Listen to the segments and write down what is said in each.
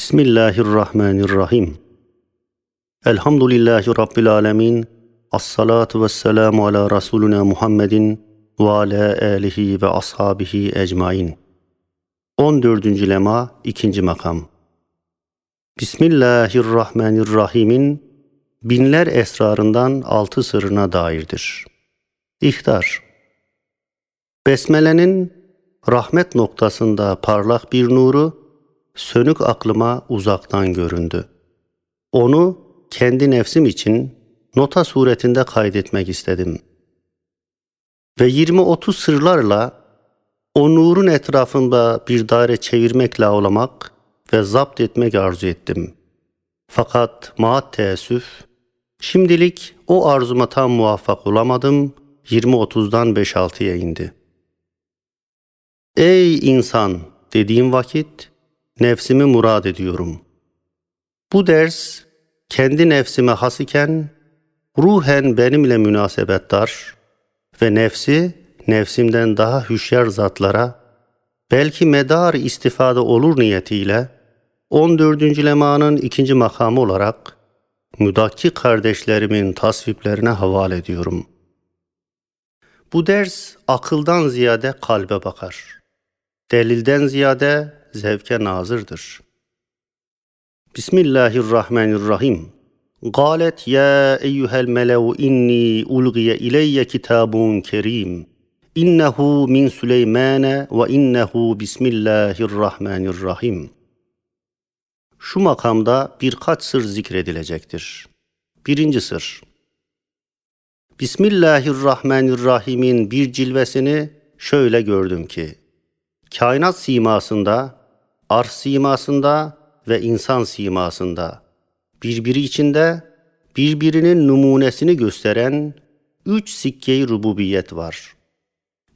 Bismillahirrahmanirrahim. Elhamdülillahi Rabbil alemin. As-salatu vesselamu ala Resuluna Muhammedin ve ala alihi ve ashabihi ecmain. 14. lema 2. makam. Bismillahirrahmanirrahim'in binler esrarından altı sırrına dairdir. İhtar Besmele'nin rahmet noktasında parlak bir nuru, sönük aklıma uzaktan göründü. Onu kendi nefsim için nota suretinde kaydetmek istedim. Ve 20-30 sırlarla o nurun etrafında bir daire çevirmek lağlamak ve zapt etmek arzu ettim. Fakat maat teessüf, şimdilik o arzuma tam muvaffak olamadım, 20-30'dan 5-6'ya indi. Ey insan dediğim vakit, nefsimi murad ediyorum. Bu ders kendi nefsime has iken ruhen benimle münasebetdar ve nefsi nefsimden daha hüşyar zatlara belki medar istifade olur niyetiyle 14. lemanın ikinci makamı olarak müdakki kardeşlerimin tasviplerine havale ediyorum. Bu ders akıldan ziyade kalbe bakar. Delilden ziyade zevke nazırdır. Bismillahirrahmanirrahim. Galet ya eyyuhel melev inni ulgiye ileyye kitabun kerim. İnnehu min Süleymane ve innehu bismillahirrahmanirrahim. Şu makamda birkaç sır zikredilecektir. Birinci sır. Bismillahirrahmanirrahim'in bir cilvesini şöyle gördüm ki, kainat simasında arş simasında ve insan simasında, birbiri içinde birbirinin numunesini gösteren üç sikke-i rububiyet var.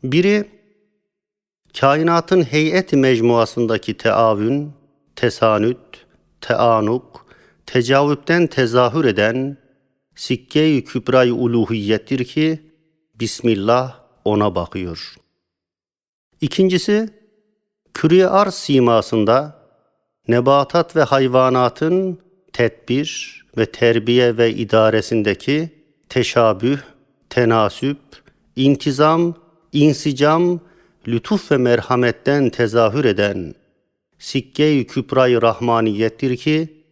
Biri, kainatın heyet mecmuasındaki teavün, tesanüt, teanuk, tecavüpten tezahür eden sikke-i kübra-i uluhiyettir ki, Bismillah ona bakıyor. İkincisi, küre arz simasında nebatat ve hayvanatın tedbir ve terbiye ve idaresindeki teşabüh, tenasüp, intizam, insicam, lütuf ve merhametten tezahür eden sikke-i kübra-i rahmaniyettir ki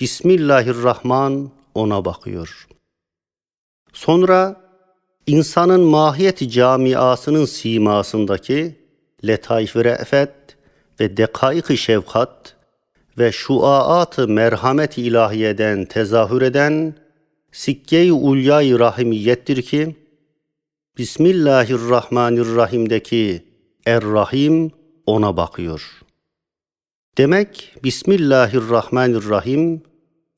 Bismillahirrahman ona bakıyor. Sonra insanın mahiyeti camiasının simasındaki letaif-i re'fet ve dekaik-i şefkat ve şuaat-ı merhamet ilahiyeden tezahür eden sikke-i ulya-i rahimiyettir ki Bismillahirrahmanirrahim'deki Er-Rahim ona bakıyor. Demek Bismillahirrahmanirrahim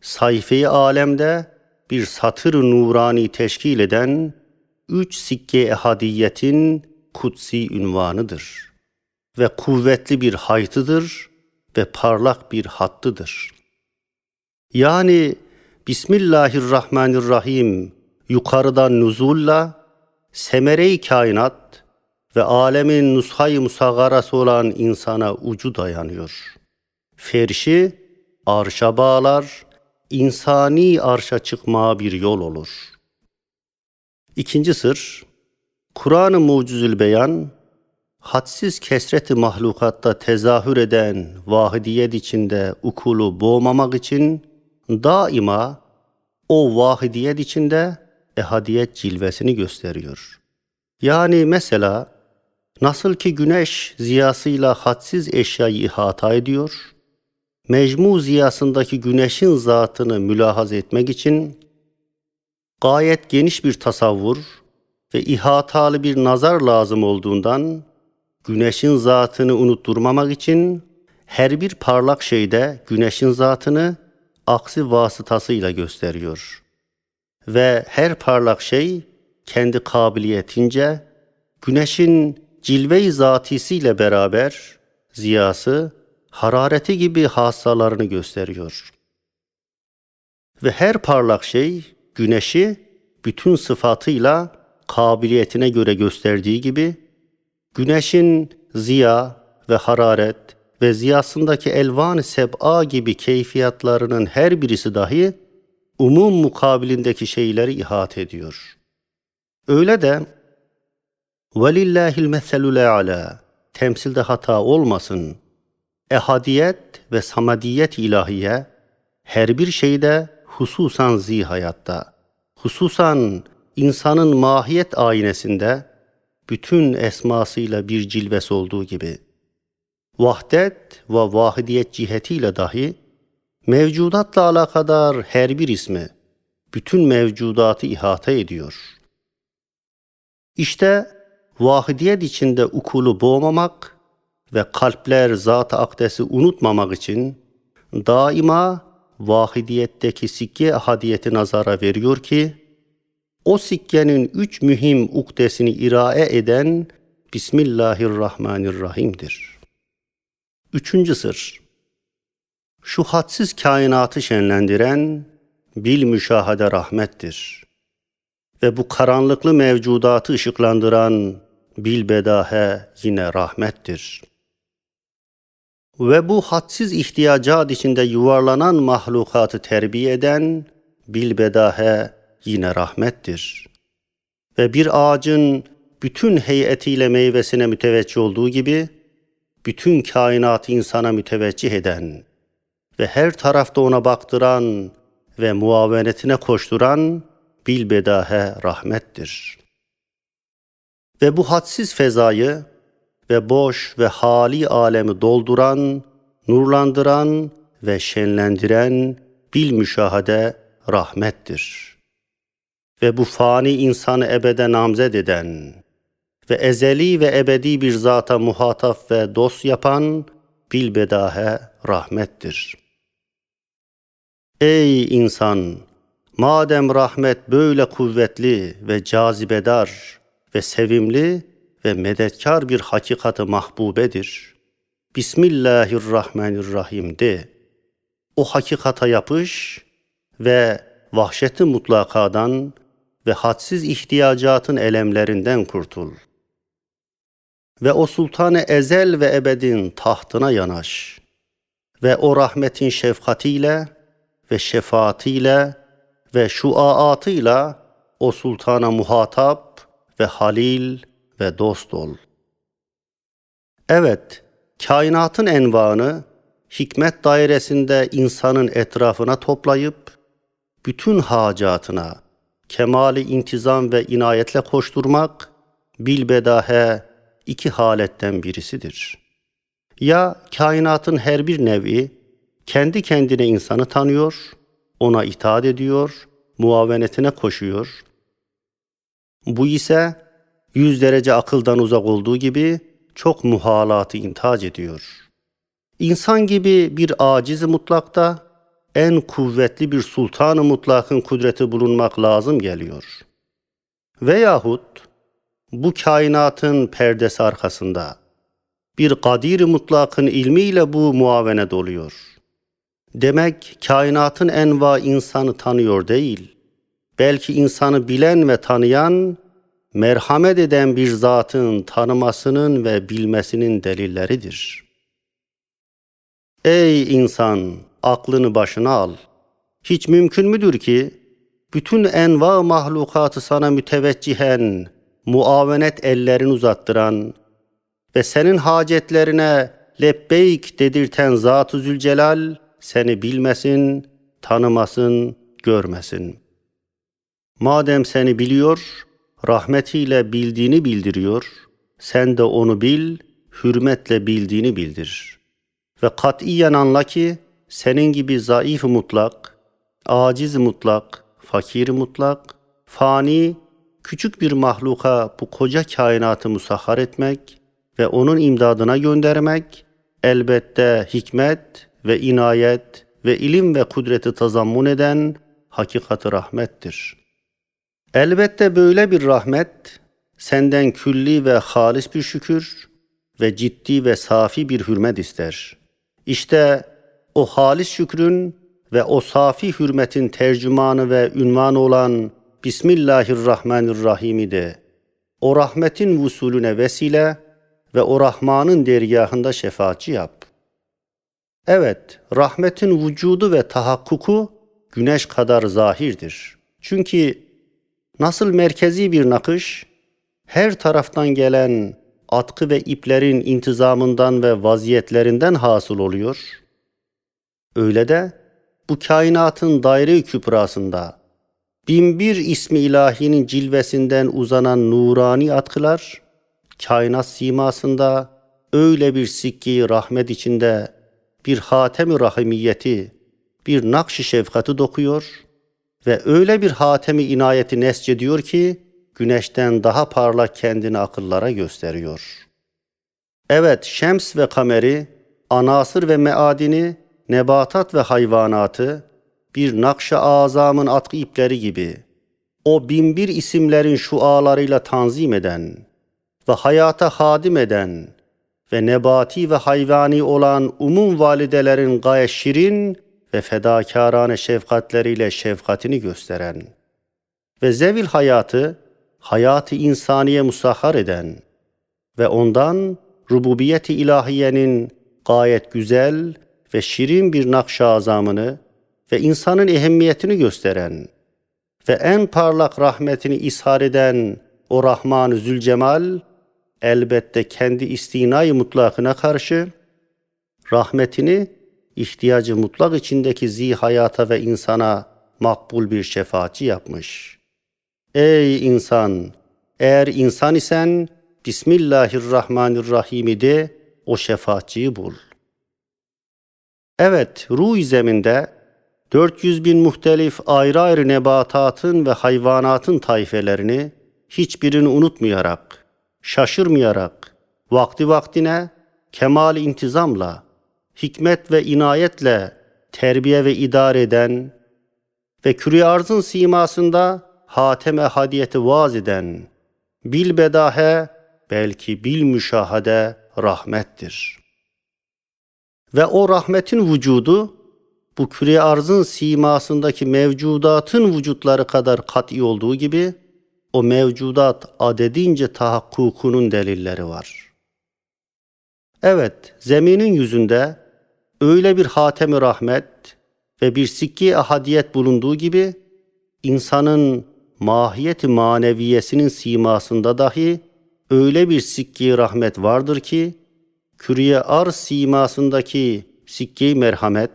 sayfayı alemde bir satır nurani teşkil eden üç sikke ehadiyetin kutsi ünvanıdır ve kuvvetli bir haytıdır ve parlak bir hattıdır. Yani Bismillahirrahmanirrahim yukarıdan nuzulla semere-i kainat ve alemin nushayı musagarası olan insana ucu dayanıyor. Ferşi arşa bağlar, insani arşa çıkmaya bir yol olur. İkinci sır, Kur'an-ı Mucizül Beyan, hadsiz kesreti mahlukatta tezahür eden vahidiyet içinde ukulu boğmamak için daima o vahidiyet içinde ehadiyet cilvesini gösteriyor. Yani mesela nasıl ki güneş ziyasıyla hadsiz eşyayı ihata ediyor, mecmu ziyasındaki güneşin zatını mülahaz etmek için gayet geniş bir tasavvur ve ihatalı bir nazar lazım olduğundan güneşin zatını unutturmamak için her bir parlak şeyde güneşin zatını aksi vasıtasıyla gösteriyor. Ve her parlak şey kendi kabiliyetince güneşin cilve-i zatisiyle beraber ziyası, harareti gibi hasalarını gösteriyor. Ve her parlak şey güneşi bütün sıfatıyla kabiliyetine göre gösterdiği gibi güneşin ziya ve hararet ve ziyasındaki elvan-ı seb'a gibi keyfiyatlarının her birisi dahi umum mukabilindeki şeyleri ihate ediyor. Öyle de velillahil meselul a'la temsilde hata olmasın. Ehadiyet ve samadiyet ilahiye her bir şeyde hususan zihayatta, hususan insanın mahiyet aynesinde bütün esmasıyla bir cilves olduğu gibi vahdet ve vahidiyet cihetiyle dahi mevcudatla alakadar her bir ismi bütün mevcudatı ihata ediyor. İşte vahidiyet içinde ukulu boğmamak ve kalpler zat-ı akdesi unutmamak için daima vahidiyetteki sikke ahadiyeti nazara veriyor ki o sikkenin üç mühim ukdesini irae eden Bismillahirrahmanirrahim'dir. Üçüncü sır. Şu hadsiz kainatı şenlendiren bil müşahede rahmettir. Ve bu karanlıklı mevcudatı ışıklandıran bil bedahe yine rahmettir. Ve bu hadsiz ihtiyacat içinde yuvarlanan mahlukatı terbiye eden bil bedahe yine rahmettir. Ve bir ağacın bütün heyetiyle meyvesine müteveccih olduğu gibi, bütün kainatı insana müteveccih eden ve her tarafta ona baktıran ve muavenetine koşturan bilbedahe rahmettir. Ve bu hadsiz fezayı ve boş ve hali alemi dolduran, nurlandıran ve şenlendiren bil müşahede rahmettir. Ve bu fani insanı ebede namzed eden ve ezeli ve ebedi bir zata muhatap ve dost yapan bilbedahe rahmettir. Ey insan! Madem rahmet böyle kuvvetli ve cazibedar ve sevimli ve medetkar bir hakikati mahbubedir. Bismillahirrahmanirrahim de. O hakikata yapış ve vahşeti mutlakadan ve hadsiz ihtiyacatın elemlerinden kurtul. Ve o sultanı ezel ve ebedin tahtına yanaş. Ve o rahmetin şefkatiyle ve şefaatiyle ve şuaatıyla o sultana muhatap ve halil ve dost ol. Evet, kainatın envanı hikmet dairesinde insanın etrafına toplayıp bütün hacatına kemali intizam ve inayetle koşturmak bilbedahe iki haletten birisidir. Ya kainatın her bir nevi kendi kendine insanı tanıyor, ona itaat ediyor, muavenetine koşuyor. Bu ise yüz derece akıldan uzak olduğu gibi çok muhalatı intac ediyor. İnsan gibi bir aciz mutlakta en kuvvetli bir sultanı mutlakın kudreti bulunmak lazım geliyor. Veyahut bu kainatın perdesi arkasında bir kadir mutlakın ilmiyle bu muavene doluyor. Demek kainatın enva insanı tanıyor değil, belki insanı bilen ve tanıyan, merhamet eden bir zatın tanımasının ve bilmesinin delilleridir. Ey insan! Aklını başına al. Hiç mümkün müdür ki bütün enva mahlukatı sana müteveccihen, muavenet ellerini uzattıran ve senin hacetlerine lebbeyk dedirten Zat-ı Zülcelal seni bilmesin, tanımasın, görmesin. Madem seni biliyor, rahmetiyle bildiğini bildiriyor, sen de onu bil, hürmetle bildiğini bildir. Ve katiyen anla ki senin gibi zayıf mutlak, aciz mutlak, fakir mutlak, fani, küçük bir mahluka bu koca kainatı musahhar etmek ve onun imdadına göndermek elbette hikmet ve inayet ve ilim ve kudreti tazammun eden hakikati rahmettir. Elbette böyle bir rahmet senden külli ve halis bir şükür ve ciddi ve safi bir hürmet ister. İşte o halis şükrün ve o safi hürmetin tercümanı ve ünvanı olan Bismillahirrahmanirrahim'i de o rahmetin vusulüne vesile ve o Rahman'ın dergahında şefaatçi yap. Evet, rahmetin vücudu ve tahakkuku güneş kadar zahirdir. Çünkü nasıl merkezi bir nakış, her taraftan gelen atkı ve iplerin intizamından ve vaziyetlerinden hasıl oluyor. Öyle de bu kainatın daire-i kübrasında binbir ismi ilahinin cilvesinden uzanan nurani atkılar, kainat simasında öyle bir sikki rahmet içinde bir hatemi rahimiyeti, bir nakş-ı şefkati dokuyor ve öyle bir hatemi inayeti nescediyor ki, güneşten daha parlak kendini akıllara gösteriyor. Evet, şems ve kameri, anasır ve meadini, nebatat ve hayvanatı, bir nakş-ı azamın atkı ipleri gibi, o binbir isimlerin şualarıyla tanzim eden ve hayata hadim eden ve nebati ve hayvani olan umum validelerin gayet şirin ve fedakarane şefkatleriyle şefkatini gösteren ve zevil hayatı, hayatı insaniye musahhar eden ve ondan rububiyeti ilahiyenin gayet güzel ve şirin bir nakş-ı azamını ve insanın ehemmiyetini gösteren ve en parlak rahmetini ishar eden o Rahman-ı Zülcemal elbette kendi istinayı mutlakına karşı rahmetini ihtiyacı mutlak içindeki zi hayata ve insana makbul bir şefaatçi yapmış. Ey insan! Eğer insan isen Bismillahirrahmanirrahim de o şefaatçiyi bul. Evet, ruh zeminde 400 bin muhtelif ayrı ayrı nebatatın ve hayvanatın tayfelerini hiçbirini unutmayarak, şaşırmayarak, vakti vaktine, kemal intizamla, hikmet ve inayetle terbiye ve idare eden ve küre arzın simasında hateme hadiyeti vaz eden, bil bedahe, belki bil müşahade rahmettir. Ve o rahmetin vücudu, bu küre arzın simasındaki mevcudatın vücutları kadar kat'i olduğu gibi, o mevcudat adedince tahakkukunun delilleri var. Evet, zeminin yüzünde öyle bir hatemi rahmet ve bir sikki ahadiyet bulunduğu gibi, insanın mahiyeti maneviyesinin simasında dahi öyle bir sikki rahmet vardır ki, küreye arz simasındaki sikki merhamet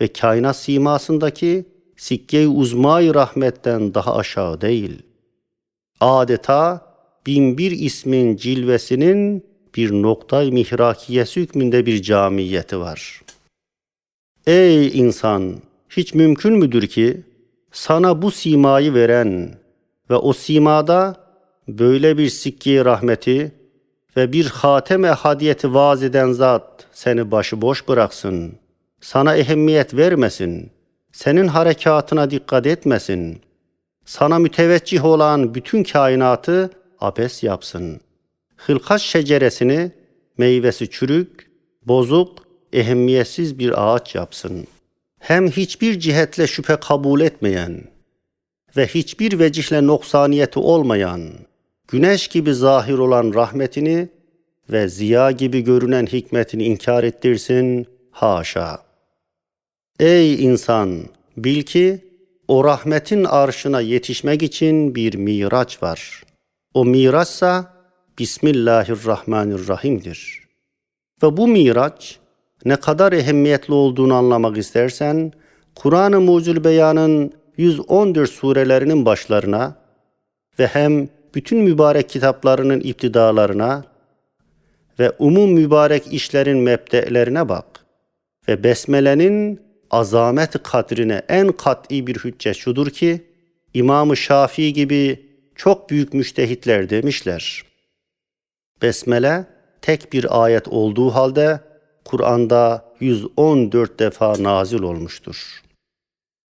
ve kainat simasındaki sikke-i uzmay rahmetten daha aşağı değil. Adeta bin bir ismin cilvesinin bir noktay mihrakiyesi hükmünde bir camiyeti var. Ey insan! Hiç mümkün müdür ki sana bu simayı veren ve o simada böyle bir sikki rahmeti ve bir hateme hadiyeti vaaz eden zat seni başıboş bıraksın, sana ehemmiyet vermesin, senin harekatına dikkat etmesin, sana müteveccih olan bütün kainatı abes yapsın. Hılkaç şeceresini meyvesi çürük, bozuk, ehemmiyetsiz bir ağaç yapsın. Hem hiçbir cihetle şüphe kabul etmeyen ve hiçbir vecihle noksaniyeti olmayan, güneş gibi zahir olan rahmetini ve ziya gibi görünen hikmetini inkar ettirsin, haşa. Ey insan, bil ki o rahmetin arşına yetişmek için bir miraç var. O miraçsa Bismillahirrahmanirrahim'dir. Ve bu miraç ne kadar ehemmiyetli olduğunu anlamak istersen, Kur'an-ı Mucul Beyan'ın 114 surelerinin başlarına ve hem bütün mübarek kitaplarının iptidalarına ve umum mübarek işlerin mebdelerine bak ve besmelenin azamet kadrine en kat'i bir hüccet şudur ki İmam-ı Şafii gibi çok büyük müştehitler demişler. Besmele tek bir ayet olduğu halde Kur'an'da 114 defa nazil olmuştur.